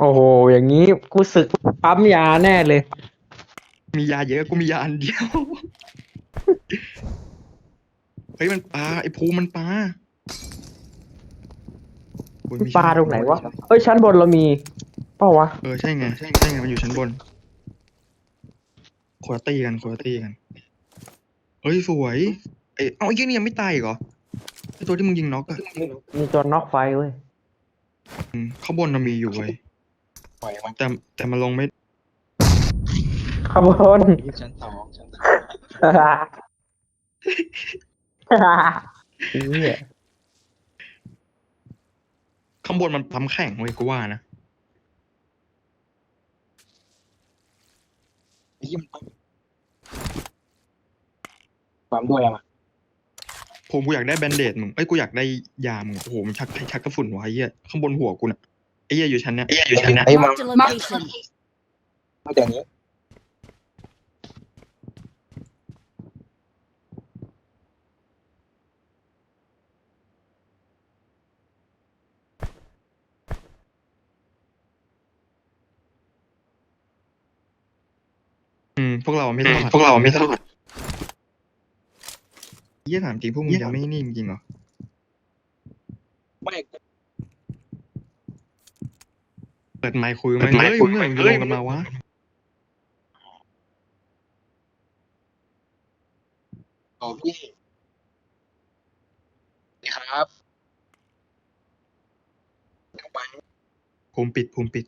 โอ้โห อย่างนี้กูสึกปั๊มยาแน่เลย มียาเยอะกูมียาอันเดียว เฮ้ยมันปลาไอ้ภูมิมันปลาโอ้ยไม่ใช่ปลาตรงไหนวะ เอ้ยชั้นบนเรามีเปล่าวะ เออใช่ไงใช่ใช่ไงมันอยู่ชั้นบนคนละตีกันคนละตีกัน เฮ้ยสวยไอ้ยเอาไอ้ยี่นี่ยังไม่ตายอีกเหรอไอ้ตัวที่มึงยิงน็อกอะมีตัวน็อกไฟเว้ย อืมข้างบนมันมีอยู่เว้ยป ล่อยมันแต่แต่มันลงไม่ขบวนที่ชั้นสองชั้นสองนี่ข้างบนมันปั๊มแข่งเว้ยกูว่านะไอ้ที่มันความด้วยอะมาผมกูอยากได้แบนเดดมึงเอ้ยกูอยากได้ยามึงโอ้โหมันชักชักกระสุนวะไอ้เหี้ยข้างบนหัวกูน่ะ ไอ้เหี้ยอยู่ชั้นเนี้ยไอ้เหี้ยอยู่ชั้นเนี้ยไอ้มา Marked a location. ตั้งแต่นี้อืมพวกเราไม่รอดพวกเราไม่รอดเหี้ยถามจริงพวกมึงจะไม่นี่จริงๆเหรอ ไม่ เปิด ไมค์คุยมันเฮ้ยมึงเหมือนลงกันมาวะโอ้พี่นี่ครับเข้าไปภูมิปิดภูมิปิด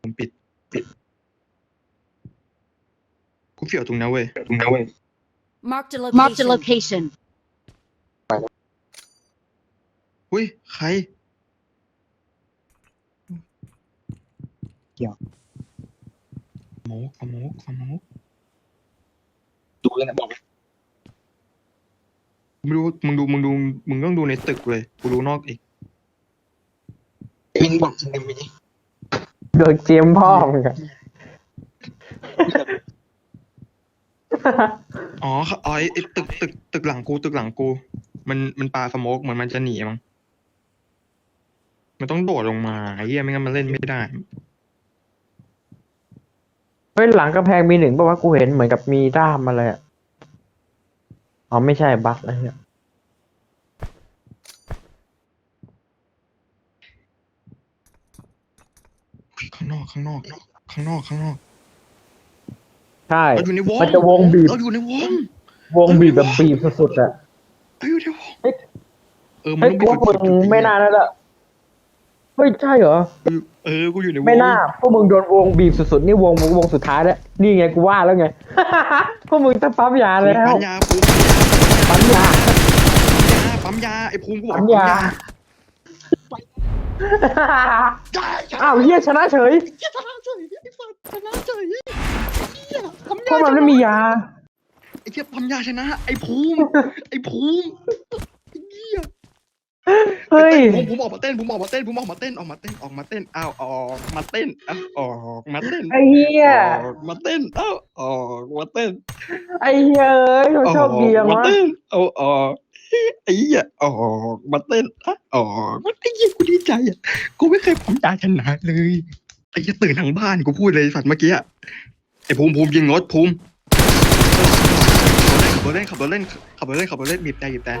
ภูมิปิดปิดกูเฟียวตรงนั้นเว้ยตรงนั้นเว้ย Marked a Marked a location. location. อุ้ยใครโม กเอาโมกเอาโมกดูเลยนะบอกเลยไม่รู้มึงดูมึงดูมึงต้องดูในตึกเลยกูดูนอกอีกวินบอกจริงเลยวินโดนเจมพ่อมึงอะอ๋ออ๋อไอ้ไอ้ตึกตึกตึกหลังกูตึกหลังกู มันมันปาสโมกเหมือนมันจะหนีมั้งมันต้องโดดลงมาไอ้เหี้ยไม่งั้นมันเล่นไม่ได้ เฮ้ยหลังกำแพงมีหนึ่งป่าวะกูเห็นเหมือนกับมีด้ามมาเลยอะอ๋อไม่ใช่บั๊กอะไรเนี่ยข้างนอกข้างนอกข้างนอกข้างนอกใช่เราอยู่ในวงมันจะวงบีบเราอยู่ในวงวงบีบแบบบีบสุดๆอะเราอยู่ในวงเฮ้ยเออมัเฮ้นยต้องกูว่าบีบมึงไม่น่าแล้วล่ะ เฮ้ยใช่เหรอ เออ กูอยู่ในวงไม่น่าพวกมึงโดนวงบีบสุดๆนี่วงวงสุดท้ายแล้วนี่ไงกูว่าแล้วไง พวกมึงต้องปั๊มยาภูแล้มิวปัญญาภูมิปั๊มยาปั๊มยาไอ้ภูมิกูบอกปั๊มยาอ้าวเฮียชนะเฉยชนะเฉยไอ้สัตว์ชนะเฉยเหี้ยปั๊มพวยากมันไม่มียาไอ้เหี้ยปั๊มยาชนะ ไอ้ภูมิไอ้ภูมิไอ้เหี้ย เฮ้ย ผมผมออกมาเต้นผมออกมาเต้นผมออกมาเต้นออกมาเต้นออกมาเต้นอ้าวออกมาเต้นอ้าวออกมาเต้นไอ้เฮียออกมาเต้นอ้าวออกมาเต้นไอ้เฮียเอ้ยเราโชคดียังมาวะ เต้นเอาออกไอ้เหี้ยออกมาเต้นอะออกมันไอ้เหี้ยกูดีใจอะกูไม่เคยผมตาชนะเลยไอ้เหี้ยตื่นทั้งบ้านกูพูดเลยสัตว์เมื่อกี้อะไอ้ภูมิภูมิยิงรถภูมิขับรถเล่นขับรถเล่นขับรถเล่นขับรถเล่นบีบแต่บีบแต่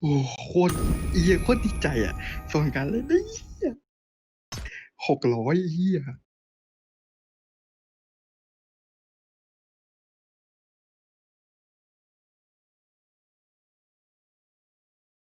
โอ้โคตรเอียโคตรดีใจอะส่วนการเล่นได้เหียหกร้อยเหีย